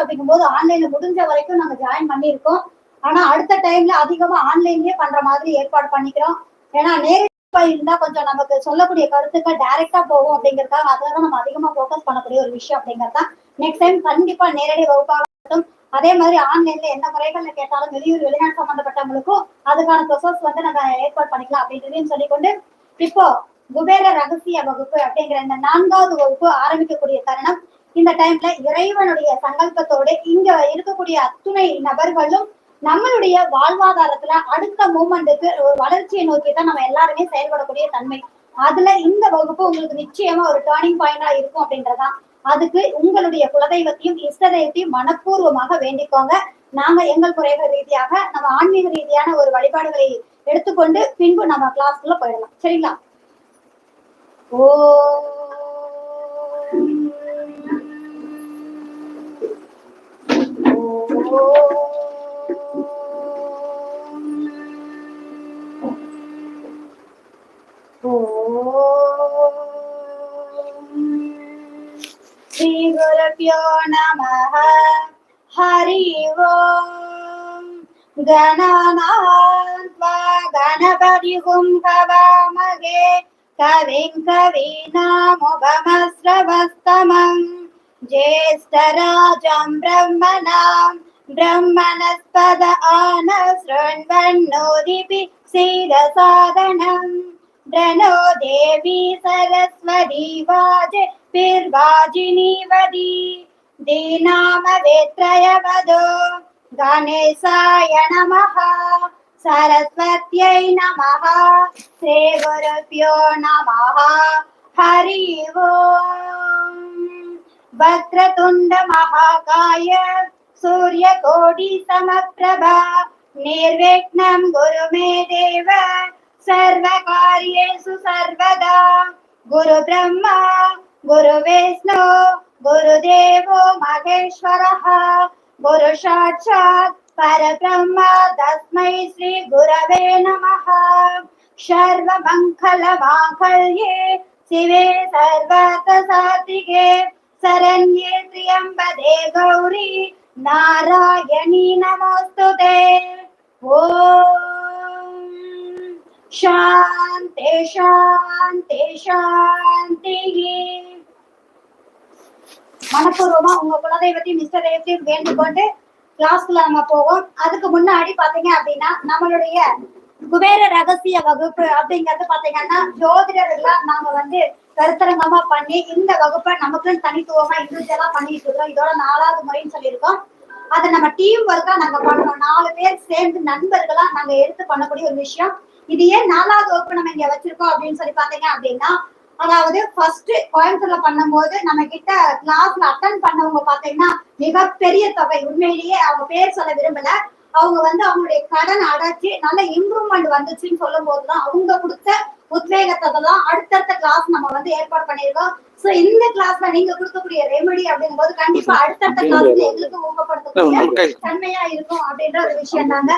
அப்படிங்கும்போது ஆன்லைன்ல முடிஞ்ச வரைக்கும் நாங்க ஜாயின் பண்ணியிருக்கோம். ஆனா அடுத்த டைம்ல அதிகமா ஆன்லைன்லயே பண்ற மாதிரி ஏற்பாடு பண்ணிக்கிறோம். ஏன்னா நேரடியா இருந்தா கொஞ்சம் நமக்கு சொல்லக்கூடிய கருத்துக்கள் டைரக்டா போகும் அப்படிங்கறதுக்காக அதுதான் நம்ம அதிகமா போக்கஸ் பண்ணக்கூடிய ஒரு விஷயம் அப்படிங்கறதா நெக்ஸ்ட் டைம் கண்டிப்பா நேரடி வகுப்பாகட்டும் அதே மாதிரி ஆன்லைன்ல என்ன முறைகள்ல கேட்டாலும் வெளியூர் வெளிநாடு சம்பந்தப்பட்டவங்களுக்கும் அதுக்கான ப்ரொசஸ் வந்து நம்ம ஏற்பாடு பண்ணிக்கலாம் அப்படின்றதையும் சொல்லிக்கொண்டு இப்போ குபேர ரகசிய வகுப்பு அப்படிங்கிற இந்த நான்காவது வகுப்பு ஆரம்பிக்கக்கூடிய தருணம். இந்த டைம்ல இறைவனுடைய சங்கல்பத்தோடு இங்க இருக்கக்கூடிய அத்துணை நபர்களும் நம்மளுடைய வாழ்வாதாரத்துல அடுத்த மூமெண்ட்டுக்கு ஒரு வளர்ச்சியை நோக்கி தான் நம்ம எல்லாருமே செயல்படக்கூடிய தன்மை. அதுல இந்த வகுப்பு உங்களுக்கு நிச்சயமா ஒரு டேர்னிங் பாயிண்டா இருக்கும் அப்படின்றதான் அதுக்கு உங்களுடைய குலதெய்வத்தையும் இஷ்டதெய்வத்தையும் மனப்பூர்வமாக வேண்டிக்கோங்க. நாங்க எங்கள் குறைகள் ரீதியாக நம்ம ஆன்மீக ரீதியான ஒரு வழிபாடுகளை எடுத்துக்கொண்டு பின்பு நம்ம கிளாஸ்க்குள்ள போயிடலாம். சரிங்களா? ஓ श्रीगुरुभ्यो नमः हरि ओम् गणनान्त्वा गणपतिगुं हवामहे कविं कवीनामुपमस्रवस्तमम् ज्येष्ठराजं ब्रह्मणां ब्रह्मणस्पद आनशृण्वन्नोदिपि सीदसादनम् प्रणो देवी सरस्वती वाजे पिर्वाजिनीवदी दीनामवेत्रयवदो गणेशाय नमः सरस्वत्यै नमः श्रीगुरुभ्यो नमः हरि ओम् वक्रतुण्ड महाकाय सूर्यकोटि समप्रभा निर्विघ्नं गुरु मे देव सर्वकार्येषु सर्वदा गुरु ब्रह्मा गुरु विष्णु गुरुदेवो महेश्वरः गुरु साक्षात् परब्रह्म तस्मै श्री गुरवे नमः सर्वमङ्गलमाङ्गल्ये शिवे सर्वतसात्विके शरण्ये त्र्यम्बके गौरी नारायणी नमोऽस्तु ते ॐ शान्ति शान्ति शान्तिः மனப்பூர்வமா உங்க குலதெய்வத்தையும் மிஸ்டர் தெய்வத்தையும் கொண்டு கிளாஸ்க்குள்ள நம்ம போவோம். அதுக்கு முன்னாடி பாத்தீங்க அப்படின்னா நம்மளுடைய குபேர ரகசிய வகுப்பு அப்படிங்கறது பாத்தீங்கன்னா ஜோதிடர்கள்லாம் நாங்க வந்து கருத்தரங்கமா பண்ணி இந்த வகுப்பை நமக்குன்னு தனித்துவமா இண்டிவிஜுவலா பண்ணிட்டு இருக்கோம் இதோட நாலாவது முறைன்னு சொல்லியிருக்கோம். அதை நம்ம டீம் ஒர்க்கா நாங்க பண்றோம் நாலு பேர் சேர்ந்து நண்பர்களா நாங்க எடுத்து பண்ணக்கூடிய ஒரு விஷயம். இது ஏன் நாலாவது வகுப்பு நம்ம இங்க வச்சிருக்கோம் அப்படின்னு சொல்லி பாத்தீங்க அப்படின்னா அதாவது ஃபர்ஸ்ட் கோயம்புத்தூர்ல பண்ணும்போது நம்ம கிட்ட கிளாஸ்ல அட்டன் பண்ணவங்க பாத்தீங்கன்னா மிகப்பெரிய தொகை. உண்மையிலேயே அவங்க பேர் சொல்ல விரும்பல. அவங்க வந்து அவங்களுடைய கடன் அடைச்சு நல்ல இம்ப்ரூவ்மெண்ட் வந்துச்சுன்னு சொல்லும் போதுதான் அவங்க கொடுத்த உத்வேகத்தை தான் அடுத்தடுத்த கிளாஸ் நம்ம வந்து ஏற்பாடு பண்ணியிருக்கோம். சோ இந்த கிளாஸ்ல நீங்க கொடுக்கக்கூடிய ரெமெடி அப்படிங்கும் போது கண்டிப்பா அடுத்தடுத்த கிளாஸ்ல எங்களுக்கு ஊக்கப்படுத்தக்கூடிய தன்மையா இருக்கும் அப்படின்ற ஒரு விஷயம் தாங்க.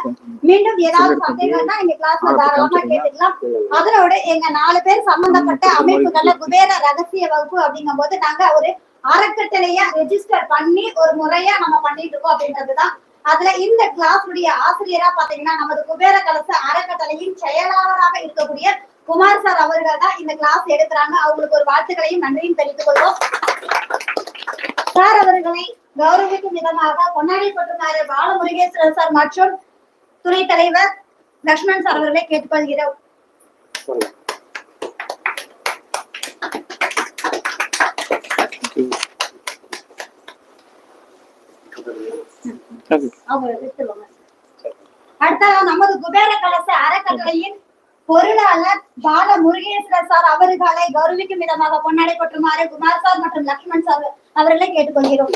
மீண்டும் ஏதாவது சந்தேகம்னா இந்த கிளாஸ்ல தாராளமா கேட்டுக்கலாம். அதனோட எங்க நாலு பேர் சம்பந்தப்பட்ட அமைப்புகள்ல குபேர ரகசிய வகுப்பு அப்படிங்கும் போது நாங்க ஒரு அறக்கட்டளையா ரெஜிஸ்டர் பண்ணி ஒரு முறையா நம்ம பண்ணிட்டு இருக்கோம் அப்படின்றதுதான் அதுல இந்த கிளாஸுடைய ஆசிரியரா பாத்தீங்கன்னா நமது குபேர கலச அறக்கட்டளையின் செயலாளராக இருக்கக்கூடிய குமார் சார் அவர்கள் தான் இந்த கிளாஸ் எடுக்கிறாங்க. அவங்களுக்கு ஒரு வாழ்த்துக்களையும் நன்றியும் தெரிவித்துக் கொள்வோம். சார் அவர்களை கௌரவிக்கும் விதமாக பொன்னாடி பட்டுமாறு பாலமுருகேஸ்வரர் சார் மற்றும் துணைத் தலைவர் லக்ஷ்மண் சார் அவர்களை கேட்டுக்கொள்கிறோம். Thank you. அடுத்ததா நமது குபேர கலச அறக்கட்டளையின் பொருளாளர் பால முருகேஸ்வரர் சார் அவர்களை கௌரவிக்கும் விதமாக பொன்னாடை பற்றுமாறு குமார் சார் மற்றும் லக்ஷ்மண் சார் அவர்களை கேட்டுக்கொள்கிறோம்.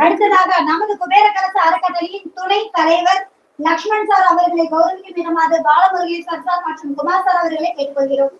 அடுத்ததாக நமது குபேர கலச அறக்கட்டளையின் துணை தலைவர் லக்ஷ்மண் சார் அவர்களை கௌரவிக்கும் விதமாக பாலமுருகேஸ்வர் சார் மற்றும் குமார் சார் அவர்களை கேட்டுக்கொள்கிறோம்.